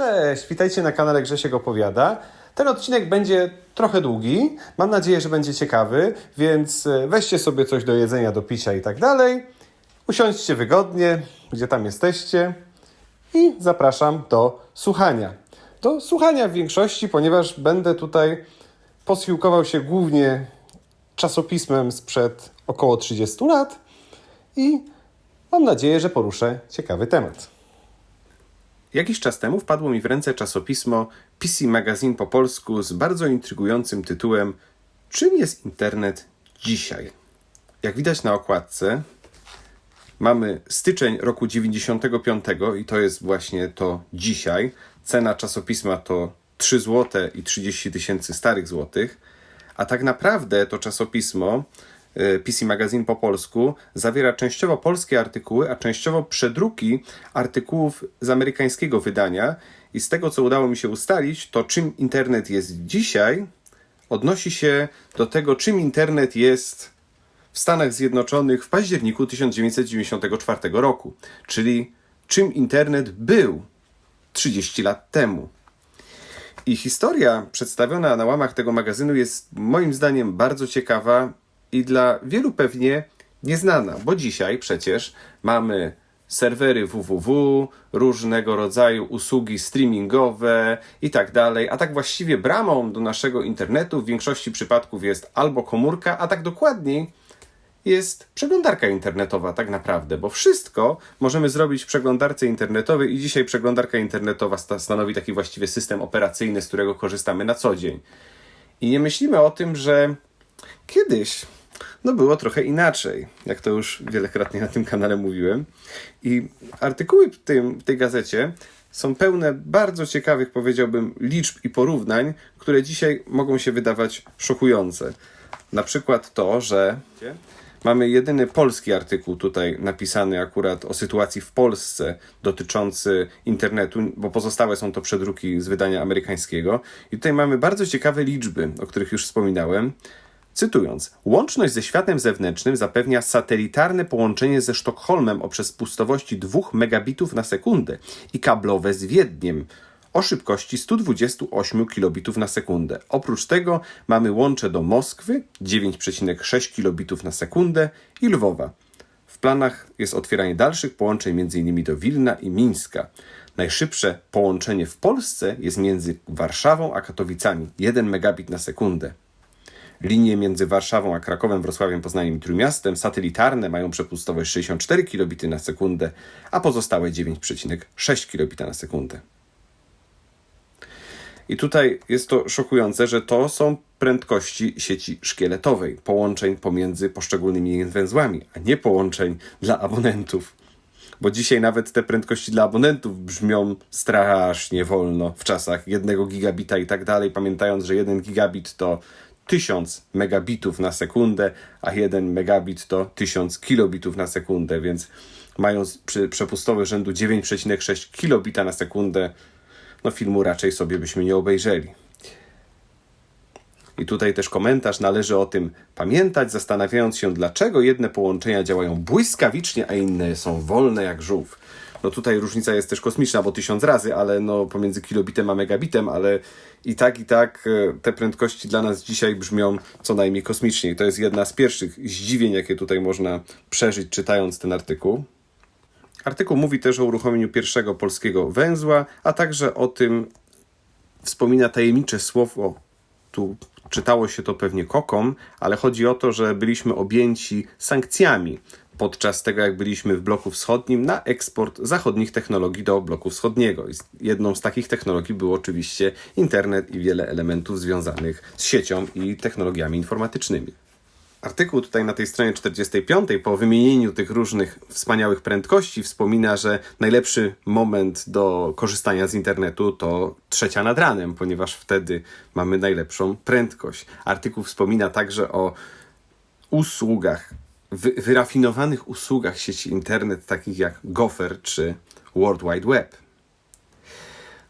Cześć, witajcie na kanale Grzesiek Opowiada. Ten odcinek będzie trochę długi, mam nadzieję, że będzie ciekawy, więc e, weźcie sobie coś do jedzenia, do picia i tak dalej. Usiądźcie wygodnie, gdzie tam jesteście i zapraszam do słuchania. Do słuchania w większości, ponieważ będę tutaj posiłkował się głównie czasopismem sprzed około 30 lat i mam nadzieję, że poruszę ciekawy temat. Jakiś czas temu wpadło mi w ręce czasopismo PC Magazine po polsku z bardzo intrygującym tytułem Czym jest internet dzisiaj? Jak widać na okładce, mamy styczeń roku 95 i to jest właśnie to dzisiaj. Cena czasopisma to 3 zł i 30 tysięcy starych złotych, a tak naprawdę to czasopismo PC Magazine po polsku zawiera częściowo polskie artykuły, a częściowo przedruki artykułów z amerykańskiego wydania. I z tego, co udało mi się ustalić, to czym internet jest dzisiaj, odnosi się do tego, czym internet jest w Stanach Zjednoczonych w październiku 1994 roku, czyli czym internet był 30 lat temu. I historia przedstawiona na łamach tego magazynu jest moim zdaniem bardzo ciekawa i dla wielu pewnie nieznana, bo dzisiaj przecież mamy serwery www, różnego rodzaju usługi streamingowe i tak dalej, a tak właściwie bramą do naszego internetu w większości przypadków jest albo komórka, a tak dokładniej jest przeglądarka internetowa tak naprawdę, bo wszystko możemy zrobić w przeglądarce internetowej i dzisiaj przeglądarka internetowa sta- stanowi taki właściwie system operacyjny, z którego korzystamy na co dzień. I nie myślimy o tym, że kiedyś no było trochę inaczej, jak to już wielokrotnie na tym kanale mówiłem. I artykuły w, tym, w tej gazecie są pełne bardzo ciekawych, powiedziałbym, liczb i porównań, które dzisiaj mogą się wydawać szokujące. Na przykład to, że mamy jedyny polski artykuł tutaj napisany akurat o sytuacji w Polsce dotyczący internetu, bo pozostałe są to przedruki z wydania amerykańskiego. I tutaj mamy bardzo ciekawe liczby, o których już wspominałem. Cytując, łączność ze światem zewnętrznym zapewnia satelitarne połączenie ze Sztokholmem o przepustowości 2 megabitów na sekundę i kablowe z Wiedniem o szybkości 128 kilobitów na sekundę. Oprócz tego mamy łącze do Moskwy 9,6 kilobitów na sekundę i Lwowa. W planach jest otwieranie dalszych połączeń m.in. do Wilna i Mińska. Najszybsze połączenie w Polsce jest między Warszawą a Katowicami 1 megabit na sekundę. Linie między Warszawą a Krakowem, Wrocławiem, Poznaniem i Trójmiastem satelitarne mają przepustowość 64 kilobity na sekundę, a pozostałe 9,6 kilobita na sekundę. I tutaj jest to szokujące, że to są prędkości sieci szkieletowej, połączeń pomiędzy poszczególnymi węzłami, a nie połączeń dla abonentów. Bo dzisiaj nawet te prędkości dla abonentów brzmią strasznie wolno w czasach jednego gigabita i tak dalej, pamiętając, że jeden gigabit to 1000 megabitów na sekundę, a 1 megabit to 1000 kilobitów na sekundę, więc mając przy przepustowy rzędu 9,6 kilobita na sekundę, no filmu raczej sobie byśmy nie obejrzeli. I tutaj też komentarz należy o tym pamiętać, zastanawiając się, dlaczego jedne połączenia działają błyskawicznie, a inne są wolne jak żółw. No tutaj różnica jest też kosmiczna, bo tysiąc razy, ale no pomiędzy kilobitem a megabitem, ale i tak, i tak e, te prędkości dla nas dzisiaj brzmią co najmniej kosmicznie. I to jest jedna z pierwszych zdziwień, jakie tutaj można przeżyć, czytając ten artykuł. Artykuł mówi też o uruchomieniu pierwszego polskiego węzła, a także o tym wspomina tajemnicze słowo. Tu czytało się to pewnie kokom, ale chodzi o to, że byliśmy objęci sankcjami podczas tego, jak byliśmy w bloku wschodnim, na eksport zachodnich technologii do bloku wschodniego. Jedną z takich technologii był oczywiście internet i wiele elementów związanych z siecią i technologiami informatycznymi. Artykuł tutaj na tej stronie 45 po wymienieniu tych różnych wspaniałych prędkości wspomina, że najlepszy moment do korzystania z internetu to trzecia nad ranem, ponieważ wtedy mamy najlepszą prędkość. Artykuł wspomina także o usługach, wy, wyrafinowanych usługach sieci internet, takich jak Gopher czy World Wide Web.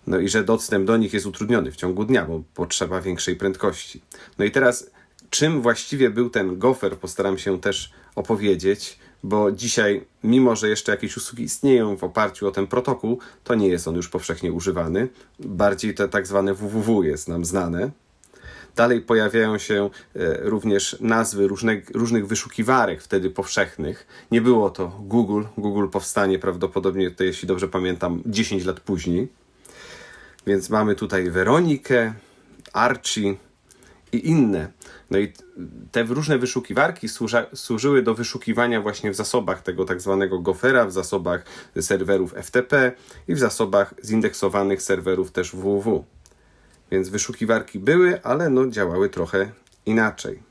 No i że dostęp do nich jest utrudniony w ciągu dnia, bo potrzeba większej prędkości. No i teraz czym właściwie był ten gofer, postaram się też opowiedzieć, bo dzisiaj, mimo że jeszcze jakieś usługi istnieją w oparciu o ten protokół, to nie jest on już powszechnie używany. Bardziej te tak zwane www jest nam znane. Dalej pojawiają się e, również nazwy różnych, różnych wyszukiwarek wtedy powszechnych. Nie było to Google. Google powstanie prawdopodobnie, to jeśli dobrze pamiętam, 10 lat później. Więc mamy tutaj Weronikę, Archie i inne. No i te różne wyszukiwarki służa, służyły do wyszukiwania właśnie w zasobach tego tak zwanego Gophera, w zasobach serwerów FTP i w zasobach zindeksowanych serwerów też www. Więc wyszukiwarki były, ale no działały trochę inaczej.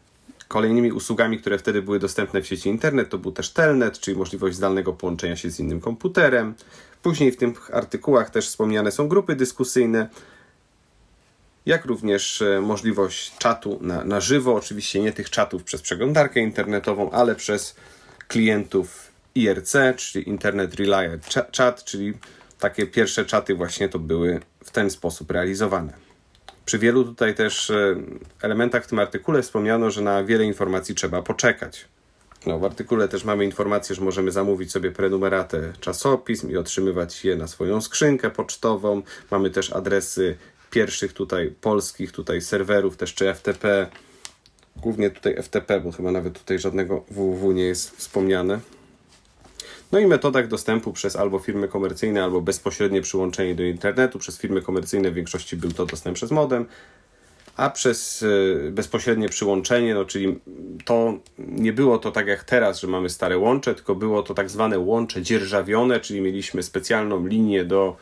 Kolejnymi usługami, które wtedy były dostępne w sieci internet, to był też telnet, czyli możliwość zdalnego połączenia się z innym komputerem. Później w tych artykułach też wspomniane są grupy dyskusyjne, jak również e, możliwość czatu na, na żywo. Oczywiście nie tych czatów przez przeglądarkę internetową, ale przez klientów IRC, czyli Internet Reliant Chat, czyli takie pierwsze czaty właśnie to były w ten sposób realizowane. Przy wielu tutaj też e, elementach w tym artykule wspomniano, że na wiele informacji trzeba poczekać. No, w artykule też mamy informację, że możemy zamówić sobie prenumeratę czasopism i otrzymywać je na swoją skrzynkę pocztową. Mamy też adresy pierwszych tutaj polskich tutaj serwerów, też czy FTP. Głównie tutaj FTP, bo chyba nawet tutaj żadnego www nie jest wspomniane. No i metodach dostępu przez albo firmy komercyjne, albo bezpośrednie przyłączenie do internetu. Przez firmy komercyjne w większości był to dostęp przez modem, a przez e, bezpośrednie przyłączenie, no czyli to nie było to tak jak teraz, że mamy stare łącze, tylko było to tak zwane łącze dzierżawione, czyli mieliśmy specjalną linię do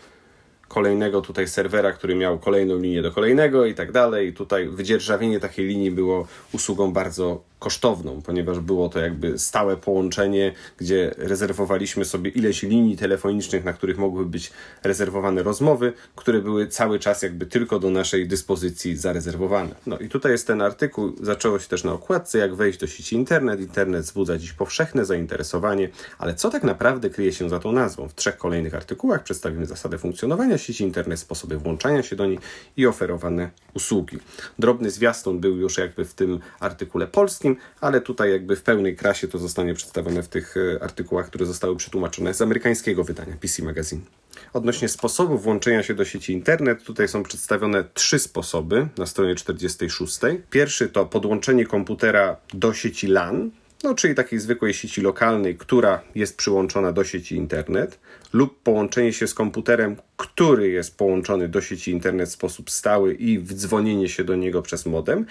kolejnego tutaj serwera, który miał kolejną linię do kolejnego i tak dalej. Tutaj wydzierżawienie takiej linii było usługą bardzo kosztowną, ponieważ było to jakby stałe połączenie, gdzie rezerwowaliśmy sobie ileś linii telefonicznych, na których mogły być rezerwowane rozmowy, które były cały czas jakby tylko do naszej dyspozycji zarezerwowane. No i tutaj jest ten artykuł, zaczęło się też na okładce, jak wejść do sieci internet. Internet wzbudza dziś powszechne zainteresowanie, ale co tak naprawdę kryje się za tą nazwą? W trzech kolejnych artykułach przedstawimy zasadę funkcjonowania sieci internet, sposoby włączania się do niej i oferowane usługi. Drobny zwiastun był już jakby w tym artykule polskim, ale tutaj jakby w pełnej krasie to zostanie przedstawione w tych e, artykułach, które zostały przetłumaczone z amerykańskiego wydania PC Magazine. Odnośnie sposobu włączenia się do sieci internet, tutaj są przedstawione trzy sposoby na stronie 46. Pierwszy to podłączenie komputera do sieci LAN, no, czyli takiej zwykłej sieci lokalnej, która jest przyłączona do sieci internet, lub połączenie się z komputerem, który jest połączony do sieci internet w sposób stały i wdzwonienie się do niego przez modem.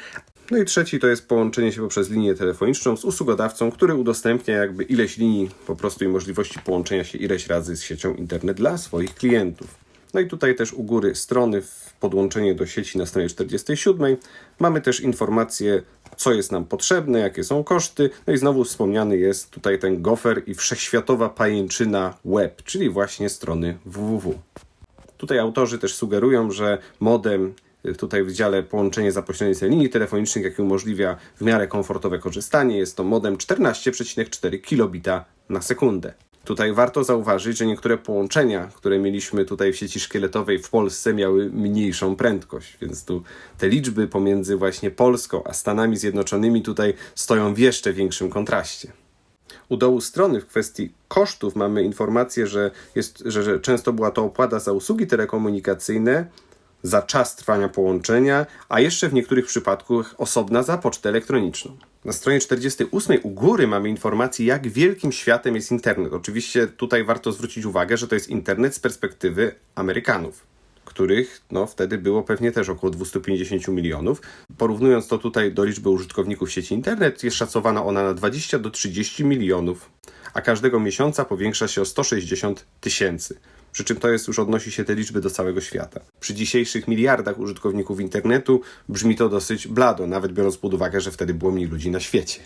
No i trzeci to jest połączenie się poprzez linię telefoniczną z usługodawcą, który udostępnia jakby ileś linii po prostu i możliwości połączenia się ileś razy z siecią internet dla swoich klientów. No i tutaj też u góry strony w podłączenie do sieci na stronie 47 mamy też informacje, co jest nam potrzebne, jakie są koszty. No i znowu wspomniany jest tutaj ten gofer i wszechświatowa pajęczyna web, czyli właśnie strony www. Tutaj autorzy też sugerują, że modem tutaj w dziale połączenie za pośrednictwem linii telefonicznych, jak umożliwia w miarę komfortowe korzystanie. Jest to modem 14,4 kilobita na sekundę. Tutaj warto zauważyć, że niektóre połączenia, które mieliśmy tutaj w sieci szkieletowej w Polsce, miały mniejszą prędkość, więc tu te liczby pomiędzy właśnie Polską a Stanami Zjednoczonymi tutaj stoją w jeszcze większym kontraście. U dołu strony w kwestii kosztów mamy informację, że, jest, że, że często była to opłata za usługi telekomunikacyjne, za czas trwania połączenia, a jeszcze w niektórych przypadkach osobna za pocztę elektroniczną. Na stronie 48 u góry mamy informację, jak wielkim światem jest internet. Oczywiście tutaj warto zwrócić uwagę, że to jest internet z perspektywy Amerykanów, których no, wtedy było pewnie też około 250 milionów. Porównując to tutaj do liczby użytkowników sieci internet, jest szacowana ona na 20 do 30 milionów, a każdego miesiąca powiększa się o 160 tysięcy przy czym to jest już odnosi się te liczby do całego świata. Przy dzisiejszych miliardach użytkowników internetu brzmi to dosyć blado, nawet biorąc pod uwagę, że wtedy było mniej ludzi na świecie.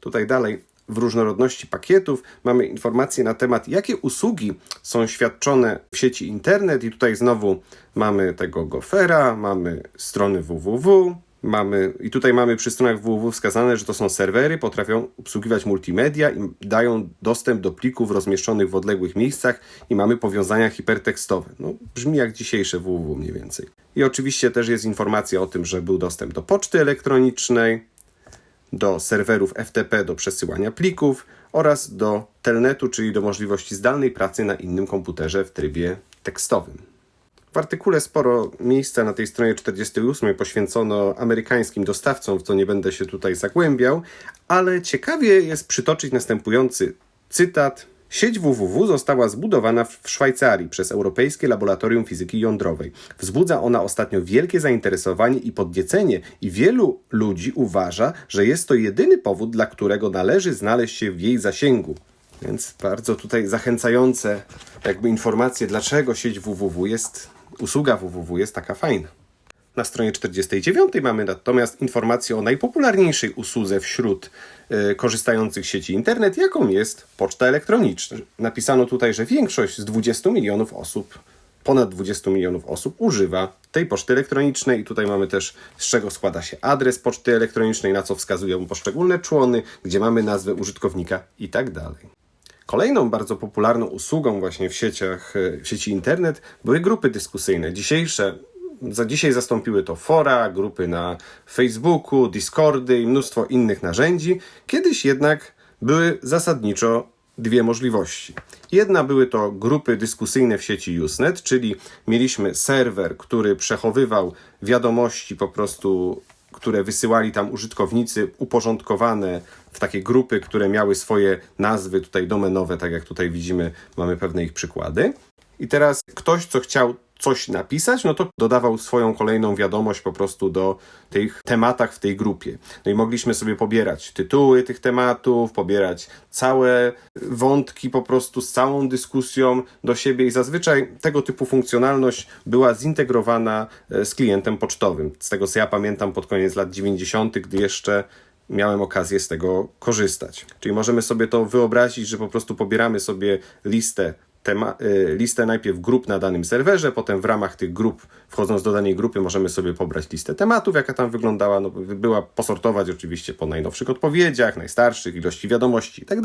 Tutaj dalej w różnorodności pakietów mamy informacje na temat, jakie usługi są świadczone w sieci internet, i tutaj znowu mamy tego gofera, mamy strony www, Mamy, I tutaj mamy przy stronach www wskazane, że to są serwery, potrafią obsługiwać multimedia i dają dostęp do plików rozmieszczonych w odległych miejscach i mamy powiązania hipertekstowe. No, brzmi jak dzisiejsze www mniej więcej. I oczywiście też jest informacja o tym, że był dostęp do poczty elektronicznej, do serwerów FTP do przesyłania plików oraz do telnetu, czyli do możliwości zdalnej pracy na innym komputerze w trybie tekstowym. W artykule sporo miejsca na tej stronie 48 poświęcono amerykańskim dostawcom, w co nie będę się tutaj zagłębiał, ale ciekawie jest przytoczyć następujący cytat. Sieć www została zbudowana w Szwajcarii przez Europejskie Laboratorium Fizyki Jądrowej. Wzbudza ona ostatnio wielkie zainteresowanie i podniecenie, i wielu ludzi uważa, że jest to jedyny powód, dla którego należy znaleźć się w jej zasięgu. Więc bardzo tutaj zachęcające jakby informacje, dlaczego sieć www jest, usługa www jest taka fajna. Na stronie 49 mamy natomiast informację o najpopularniejszej usłudze wśród y, korzystających sieci internet, jaką jest poczta elektroniczna. Napisano tutaj, że większość z 20 milionów osób, ponad 20 milionów osób używa tej poczty elektronicznej i tutaj mamy też z czego składa się adres poczty elektronicznej, na co wskazują poszczególne człony, gdzie mamy nazwę użytkownika i tak dalej. Kolejną bardzo popularną usługą właśnie w sieciach, w sieci internet były grupy dyskusyjne. Dzisiejsze za dzisiaj zastąpiły to fora, grupy na Facebooku, Discordy i mnóstwo innych narzędzi. Kiedyś jednak były zasadniczo dwie możliwości. Jedna były to grupy dyskusyjne w sieci Usenet, czyli mieliśmy serwer, który przechowywał wiadomości po prostu, które wysyłali tam użytkownicy, uporządkowane w takie grupy, które miały swoje nazwy tutaj domenowe, tak jak tutaj widzimy, mamy pewne ich przykłady. I teraz ktoś, co chciał coś napisać, no to dodawał swoją kolejną wiadomość po prostu do tych tematach w tej grupie. No i mogliśmy sobie pobierać tytuły tych tematów, pobierać całe wątki po prostu z całą dyskusją do siebie i zazwyczaj tego typu funkcjonalność była zintegrowana e, z klientem pocztowym. Z tego co ja pamiętam pod koniec lat 90., gdy jeszcze miałem okazję z tego korzystać. Czyli możemy sobie to wyobrazić, że po prostu pobieramy sobie listę tema, y, listę najpierw grup na danym serwerze, potem w ramach tych grup, wchodząc do danej grupy, możemy sobie pobrać listę tematów, jaka tam wyglądała. No, była posortować oczywiście po najnowszych odpowiedziach, najstarszych, ilości wiadomości i tak.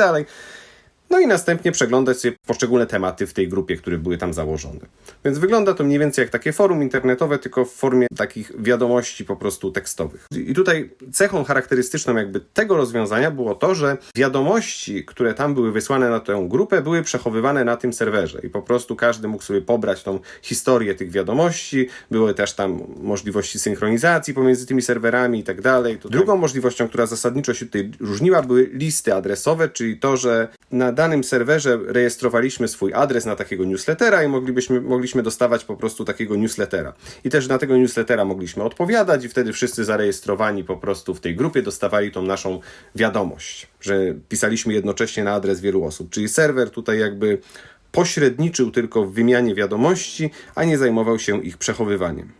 No i następnie przeglądać sobie poszczególne tematy w tej grupie, które były tam założone. Więc wygląda to mniej więcej jak takie forum internetowe, tylko w formie takich wiadomości po prostu tekstowych. I tutaj cechą charakterystyczną jakby tego rozwiązania było to, że wiadomości, które tam były wysłane na tę grupę, były przechowywane na tym serwerze i po prostu każdy mógł sobie pobrać tą historię tych wiadomości. Były też tam możliwości synchronizacji pomiędzy tymi serwerami i tak dalej. Drugą możliwością, która zasadniczo się tutaj różniła, były listy adresowe, czyli to, że na danym serwerze rejestrowaliśmy swój adres na takiego newslettera i moglibyśmy, mogliśmy dostawać po prostu takiego newslettera. I też na tego newslettera mogliśmy odpowiadać i wtedy wszyscy zarejestrowani po prostu w tej grupie dostawali tą naszą wiadomość, że pisaliśmy jednocześnie na adres wielu osób. Czyli serwer tutaj jakby pośredniczył tylko w wymianie wiadomości, a nie zajmował się ich przechowywaniem.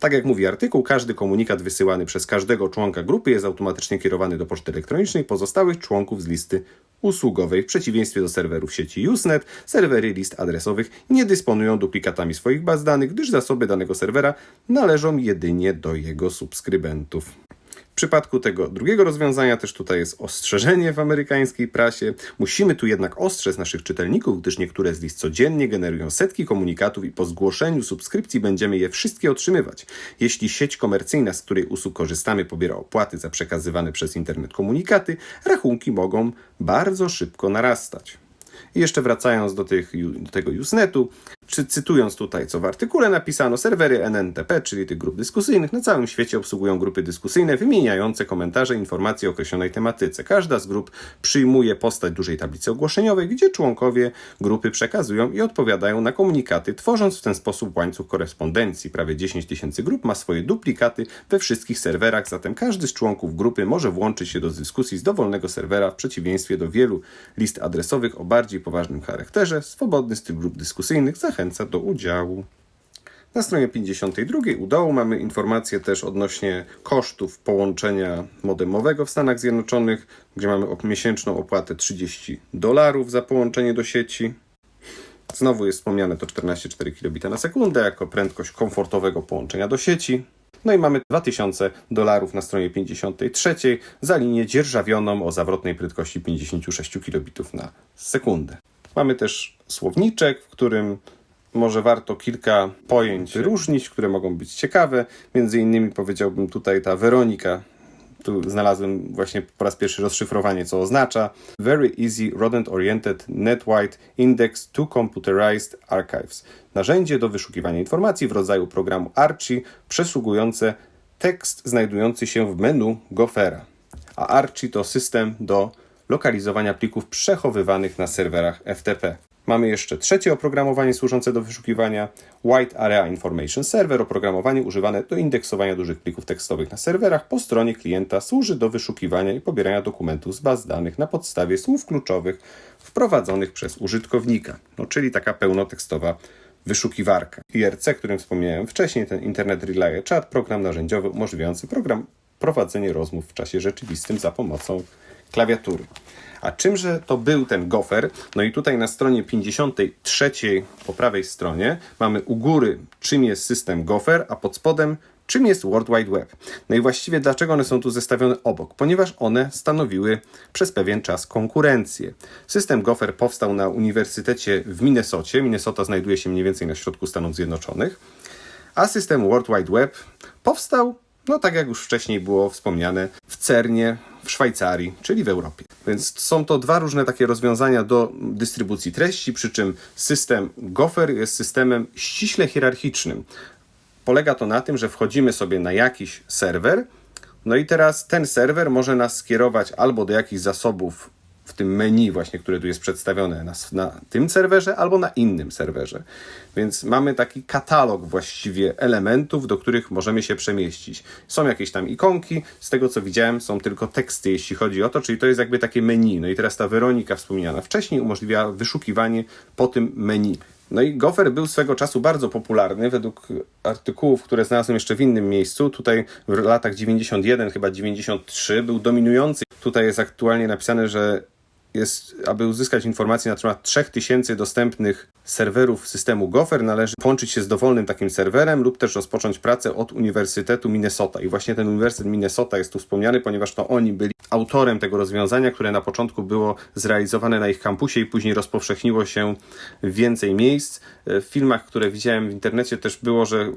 Tak jak mówi artykuł, każdy komunikat wysyłany przez każdego członka grupy jest automatycznie kierowany do poczty elektronicznej pozostałych członków z listy usługowej. W przeciwieństwie do serwerów sieci Usenet, serwery list adresowych nie dysponują duplikatami swoich baz danych, gdyż zasoby danego serwera należą jedynie do jego subskrybentów. W przypadku tego drugiego rozwiązania też tutaj jest ostrzeżenie w amerykańskiej prasie. Musimy tu jednak ostrzec naszych czytelników, gdyż niektóre z list codziennie generują setki komunikatów i po zgłoszeniu subskrypcji będziemy je wszystkie otrzymywać. Jeśli sieć komercyjna, z której usług korzystamy, pobiera opłaty za przekazywane przez internet komunikaty, rachunki mogą bardzo szybko narastać. I jeszcze wracając do, tych, do tego Usenetu, czy cytując tutaj, co w artykule napisano, serwery NNTP, czyli tych grup dyskusyjnych, na całym świecie obsługują grupy dyskusyjne wymieniające komentarze informacje o określonej tematyce. Każda z grup przyjmuje postać dużej tablicy ogłoszeniowej, gdzie członkowie grupy przekazują i odpowiadają na komunikaty, tworząc w ten sposób łańcuch korespondencji. Prawie 10 tysięcy grup ma swoje duplikaty we wszystkich serwerach, zatem każdy z członków grupy może włączyć się do dyskusji z dowolnego serwera, w przeciwieństwie do wielu list adresowych o bardziej poważnym charakterze. Swobodny tych grup dyskusyjnych zachęca do udziału. Na stronie 52 u dołu mamy informację też odnośnie kosztów połączenia modemowego w Stanach Zjednoczonych, gdzie mamy miesięczną opłatę 30 dolarów za połączenie do sieci. Znowu jest wspomniane to 14,4 kilobita na sekundę jako prędkość komfortowego połączenia do sieci. No i mamy 2000 dolarów na stronie 53 za linię dzierżawioną o zawrotnej prędkości 56 kilobitów na sekundę. Mamy też słowniczek, w którym może warto kilka pojęć wyróżnić, które mogą być ciekawe. Między innymi powiedziałbym tutaj ta Weronika Tu znalazłem właśnie po raz pierwszy rozszyfrowanie, co oznacza Very Easy Rodent Oriented Netwide Index to Computerized Archives. Narzędzie do wyszukiwania informacji w rodzaju programu Archie, przesługujące tekst znajdujący się w menu Gophera. A Archie to system do lokalizowania plików przechowywanych na serwerach FTP. Mamy jeszcze trzecie oprogramowanie służące do wyszukiwania Wide Area Information Server. Oprogramowanie używane do indeksowania dużych plików tekstowych na serwerach po stronie klienta służy do wyszukiwania i pobierania dokumentów z baz danych na podstawie słów kluczowych wprowadzonych przez użytkownika, no, czyli taka pełnotekstowa wyszukiwarka. IRC, o którym wspomniałem wcześniej, ten Internet Relay Chat, program narzędziowy umożliwiający program prowadzenie rozmów w czasie rzeczywistym za pomocą klawiatury. A czymże to był ten gofer? No i tutaj na stronie 53 po prawej stronie mamy u góry czym jest system gofer, a pod spodem czym jest World Wide Web. No i właściwie dlaczego one są tu zestawione obok? Ponieważ one stanowiły przez pewien czas konkurencję. System Gopher powstał na Uniwersytecie w Minnesocie. Minnesota znajduje się mniej więcej na środku Stanów Zjednoczonych. A system World Wide Web powstał, no tak jak już wcześniej było wspomniane, w CERNie w Szwajcarii, czyli w Europie. Więc są to dwa różne takie rozwiązania do dystrybucji treści, przy czym system Gopher jest systemem ściśle hierarchicznym. Polega to na tym, że wchodzimy sobie na jakiś serwer, no i teraz ten serwer może nas skierować albo do jakichś zasobów w tym menu właśnie, które tu jest przedstawione na, na, tym serwerze albo na innym serwerze. Więc mamy taki katalog właściwie elementów, do których możemy się przemieścić. Są jakieś tam ikonki, z tego co widziałem są tylko teksty, jeśli chodzi o to, czyli to jest jakby takie menu. No i teraz ta Weronika wspomniana wcześniej umożliwia wyszukiwanie po tym menu. No i Gopher był swego czasu bardzo popularny według artykułów, które znalazłem jeszcze w innym miejscu. Tutaj w latach 91, chyba 93 był dominujący. Tutaj jest aktualnie napisane, że jest, aby uzyskać informacje na temat 3000 dostępnych serwerów systemu Gopher, należy połączyć się z dowolnym takim serwerem lub też rozpocząć pracę od Uniwersytetu Minnesota. I właśnie ten Uniwersytet Minnesota jest tu wspomniany, ponieważ to oni byli autorem tego rozwiązania, które na początku było zrealizowane na ich kampusie i później rozpowszechniło się w więcej miejsc. W filmach, które widziałem w internecie też było, że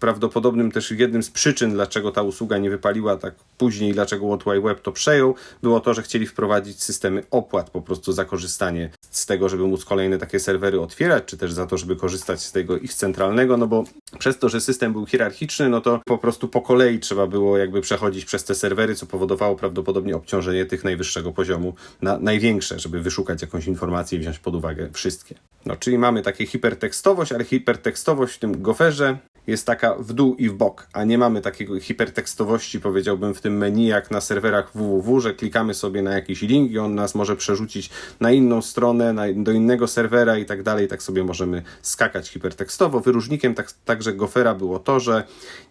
prawdopodobnym też jednym z przyczyn, dlaczego ta usługa nie wypaliła tak później, dlaczego World Wide Web to przejął, było to, że chcieli wprowadzić systemy opłat po prostu za korzystanie z tego, żeby móc kolejne takie serwery otwierać, czy też za to, żeby korzystać z tego ich centralnego, no bo przez to, że system był hierarchiczny, no to po prostu po kolei trzeba było jakby przechodzić przez te serwery, co powodowało prawdopodobnie obciążenie tych najwyższego poziomu na największe, żeby wyszukać jakąś informację i wziąć pod uwagę wszystkie. No, czyli mamy takie hipertekstowość, ale hipertekstowość w tym goferze jest taka w dół i w bok, a nie mamy takiego hipertekstowości, powiedziałbym, w tym menu jak na serwerach www, że klikamy sobie na jakiś link i on nas może przerzucić na inną stronę, na, do innego serwera i tak dalej. Tak sobie możemy skakać hipertekstowo. Wyróżnikiem tak, także Gofera było to, że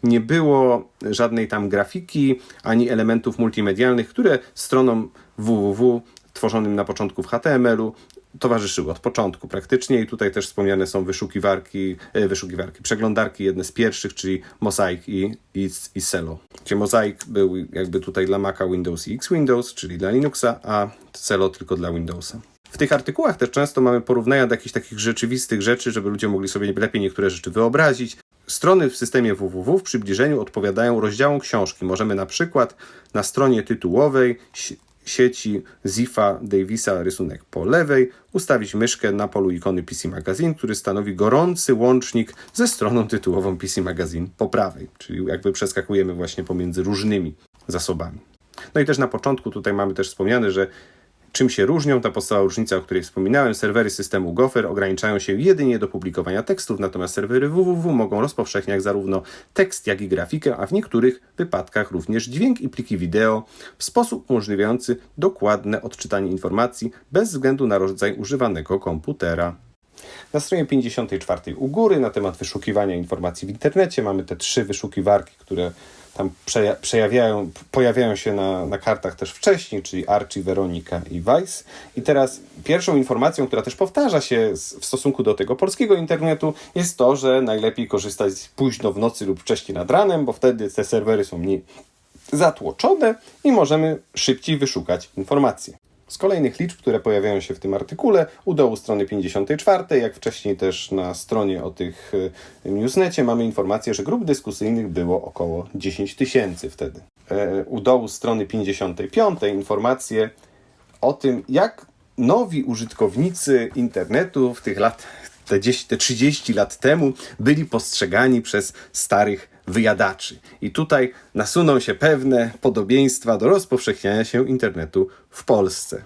nie było żadnej tam grafiki ani elementów multimedialnych, które stronom www tworzonym na początku w HTML-u towarzyszyły od początku praktycznie i tutaj też wspomniane są wyszukiwarki, wyszukiwarki, przeglądarki, jedne z pierwszych, czyli Mosaic i, i, i Celo. Gdzie Mosaic był jakby tutaj dla Maca Windows i X Windows, czyli dla Linuxa, a Celo tylko dla Windowsa. W tych artykułach też często mamy porównania do jakichś takich rzeczywistych rzeczy, żeby ludzie mogli sobie lepiej niektóre rzeczy wyobrazić. Strony w systemie www w przybliżeniu odpowiadają rozdziałom książki. Możemy na przykład na stronie tytułowej sieci Zifa Davisa rysunek po lewej, ustawić myszkę na polu ikony PC Magazine, który stanowi gorący łącznik ze stroną tytułową PC Magazine po prawej, czyli jakby przeskakujemy właśnie pomiędzy różnymi zasobami. No i też na początku tutaj mamy też wspomniane, że Czym się różnią? Ta podstawowa różnica, o której wspominałem, serwery systemu Gopher ograniczają się jedynie do publikowania tekstów, natomiast serwery www mogą rozpowszechniać zarówno tekst, jak i grafikę, a w niektórych wypadkach również dźwięk i pliki wideo w sposób umożliwiający dokładne odczytanie informacji bez względu na rodzaj używanego komputera. Na stronie 54 u góry na temat wyszukiwania informacji w internecie mamy te trzy wyszukiwarki, które tam przejawiają, pojawiają się na, na kartach też wcześniej, czyli Archie, Weronika i Vice. I teraz pierwszą informacją, która też powtarza się w stosunku do tego polskiego internetu, jest to, że najlepiej korzystać późno w nocy lub wcześniej nad ranem, bo wtedy te serwery są mniej zatłoczone i możemy szybciej wyszukać informacje. Z kolejnych liczb, które pojawiają się w tym artykule, u dołu strony 54, jak wcześniej też na stronie o tych y, newsnecie, mamy informację, że grup dyskusyjnych było około 10 tysięcy wtedy. E, U dołu strony 55 informacje o tym, jak nowi użytkownicy internetu w tych lat, te, 10, te 30 lat temu, byli postrzegani przez starych wyjadaczy. I tutaj nasuną się pewne podobieństwa do rozpowszechniania się internetu w Polsce.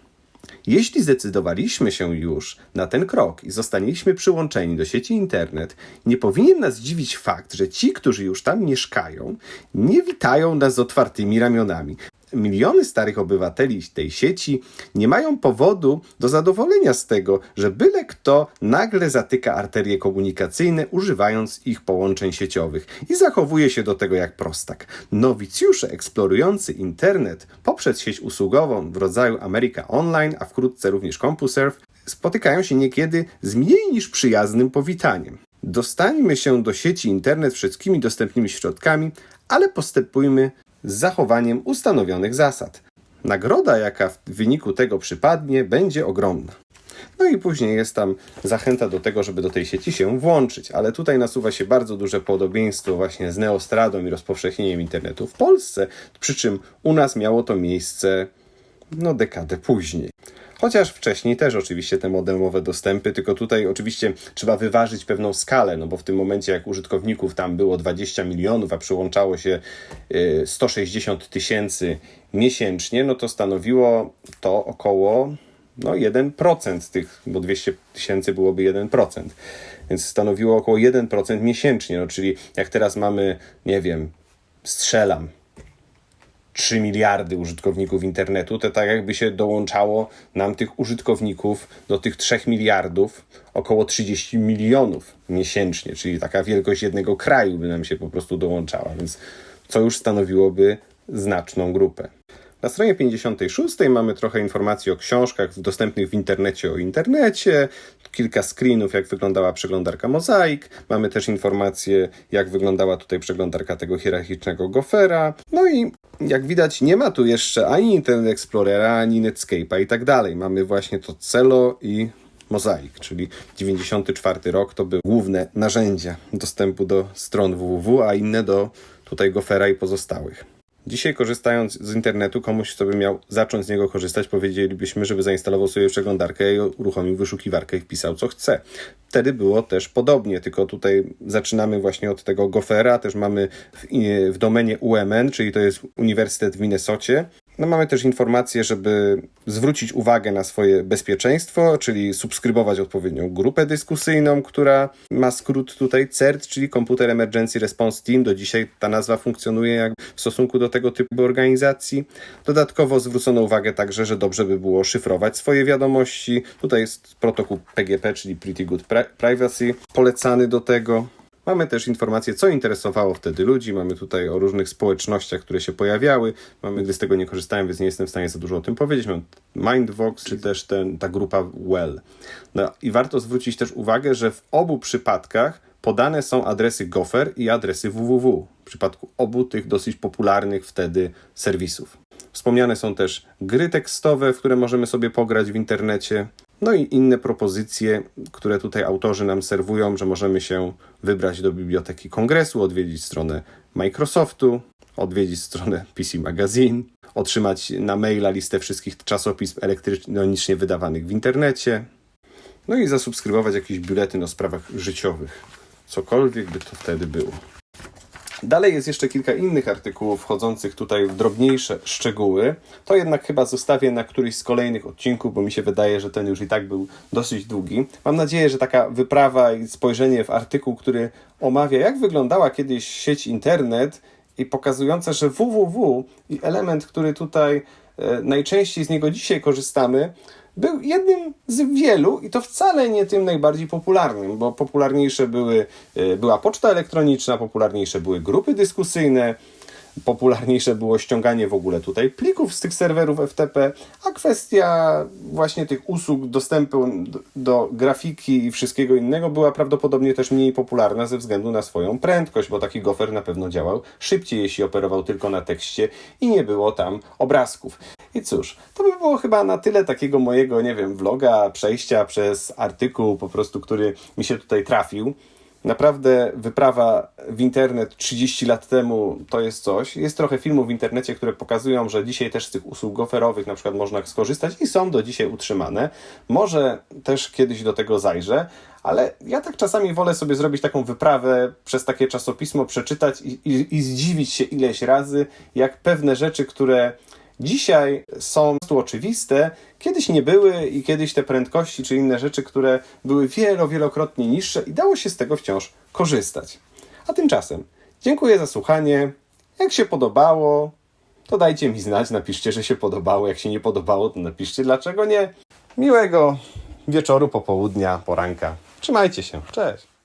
Jeśli zdecydowaliśmy się już na ten krok i zostaliśmy przyłączeni do sieci internet, nie powinien nas dziwić fakt, że ci, którzy już tam mieszkają, nie witają nas z otwartymi ramionami. Miliony starych obywateli tej sieci nie mają powodu do zadowolenia z tego, że byle kto nagle zatyka arterie komunikacyjne, używając ich połączeń sieciowych i zachowuje się do tego jak prostak. Nowicjusze eksplorujący internet poprzez sieć usługową w rodzaju America Online, a wkrótce również CompuServe, spotykają się niekiedy z mniej niż przyjaznym powitaniem. Dostańmy się do sieci internet wszystkimi dostępnymi środkami, ale postępujmy z zachowaniem ustanowionych zasad. Nagroda, jaka w wyniku tego przypadnie, będzie ogromna. No i później jest tam zachęta do tego, żeby do tej sieci się włączyć, ale tutaj nasuwa się bardzo duże podobieństwo właśnie z neostradą i rozpowszechnieniem internetu w Polsce, przy czym u nas miało to miejsce no dekadę później. Chociaż wcześniej też oczywiście te modemowe dostępy, tylko tutaj oczywiście trzeba wyważyć pewną skalę, no bo w tym momencie jak użytkowników tam było 20 milionów, a przyłączało się y, 160 tysięcy miesięcznie, no to stanowiło to około no 1% tych, bo 200 tysięcy byłoby 1%. Więc stanowiło około 1% miesięcznie, no czyli jak teraz mamy, nie wiem, strzelam, 3 miliardy użytkowników internetu, to tak jakby się dołączało nam tych użytkowników do tych 3 miliardów około 30 milionów miesięcznie, czyli taka wielkość jednego kraju by nam się po prostu dołączała, więc co już stanowiłoby znaczną grupę. Na stronie 56 mamy trochę informacji o książkach dostępnych w internecie o internecie, kilka screenów, jak wyglądała przeglądarka Mozaik. Mamy też informacje, jak wyglądała tutaj przeglądarka tego hierarchicznego Gophera. No i jak widać, nie ma tu jeszcze ani Internet Explorera, ani Netscape'a i tak dalej. Mamy właśnie to Celo i Mozaik, czyli 94 rok to były główne narzędzia dostępu do stron www, a inne do tutaj Gophera i pozostałych. Dzisiaj korzystając z internetu, komuś kto by miał zacząć z niego korzystać, powiedzielibyśmy, żeby zainstalował sobie przeglądarkę i uruchomił wyszukiwarkę i wpisał co chce. Wtedy było też podobnie, tylko tutaj zaczynamy właśnie od tego Gophera, też mamy w, w domenie UMN, czyli to jest Uniwersytet w Minnesocie. No mamy też informację, żeby zwrócić uwagę na swoje bezpieczeństwo, czyli subskrybować odpowiednią grupę dyskusyjną, która ma skrót tutaj CERT, czyli Computer Emergency Response Team. Do dzisiaj ta nazwa funkcjonuje jak w stosunku do tego typu organizacji. Dodatkowo zwrócono uwagę także, że dobrze by było szyfrować swoje wiadomości. Tutaj jest protokół PGP, czyli Pretty Good Privacy, polecany do tego. Mamy też informacje, co interesowało wtedy ludzi. Mamy tutaj o różnych społecznościach, które się pojawiały. Mamy, gdy z tego nie korzystałem, więc nie jestem w stanie za dużo o tym powiedzieć. Mam Mindvox, czy też ten, ta grupa Well. No i warto zwrócić też uwagę, że w obu przypadkach podane są adresy Gopher i adresy www. W przypadku obu tych dosyć popularnych wtedy serwisów. Wspomniane są też gry tekstowe, w które możemy sobie pograć w internecie. No i inne propozycje, które tutaj autorzy nam serwują, że możemy się wybrać do biblioteki kongresu, odwiedzić stronę Microsoftu, odwiedzić stronę PC Magazine, otrzymać na maila listę wszystkich czasopism elektronicznie wydawanych w internecie, no i zasubskrybować jakiś biuletyn o sprawach życiowych. Cokolwiek by to wtedy było. Dalej jest jeszcze kilka innych artykułów wchodzących tutaj w drobniejsze szczegóły. To jednak chyba zostawię na któryś z kolejnych odcinków, bo mi się wydaje, że ten już i tak był dosyć długi. Mam nadzieję, że taka wyprawa i spojrzenie w artykuł, który omawia, jak wyglądała kiedyś sieć internet i pokazujące, że www i element, który tutaj e, najczęściej z niego dzisiaj korzystamy, był jednym z wielu i to wcale nie tym najbardziej popularnym, bo popularniejsze były, była poczta elektroniczna, popularniejsze były grupy dyskusyjne, popularniejsze było ściąganie w ogóle tutaj plików z tych serwerów FTP, a kwestia właśnie tych usług dostępu do, grafiki i wszystkiego innego była prawdopodobnie też mniej popularna ze względu na swoją prędkość, bo taki gofer na pewno działał szybciej, jeśli operował tylko na tekście i nie było tam obrazków. I cóż, to by było chyba na tyle takiego mojego, nie wiem, vloga, przejścia przez artykuł po prostu, który mi się tutaj trafił. Naprawdę wyprawa w internet 30 lat temu to jest coś. Jest trochę filmów w internecie, które pokazują, że dzisiaj też z tych usług goferowych na przykład można skorzystać i są do dzisiaj utrzymane. Może też kiedyś do tego zajrzę, ale ja tak czasami wolę sobie zrobić taką wyprawę przez takie czasopismo, przeczytać i, i, i zdziwić się ileś razy, jak pewne rzeczy, które dzisiaj są prostu oczywiste, kiedyś nie były i kiedyś te prędkości czy inne rzeczy, które były wielo, wielokrotnie niższe i dało się z tego wciąż korzystać. A tymczasem dziękuję za słuchanie. Jak się podobało, to dajcie mi znać, napiszcie, że się podobało. Jak się nie podobało, to napiszcie dlaczego nie. Miłego wieczoru, popołudnia, poranka. Trzymajcie się. Cześć.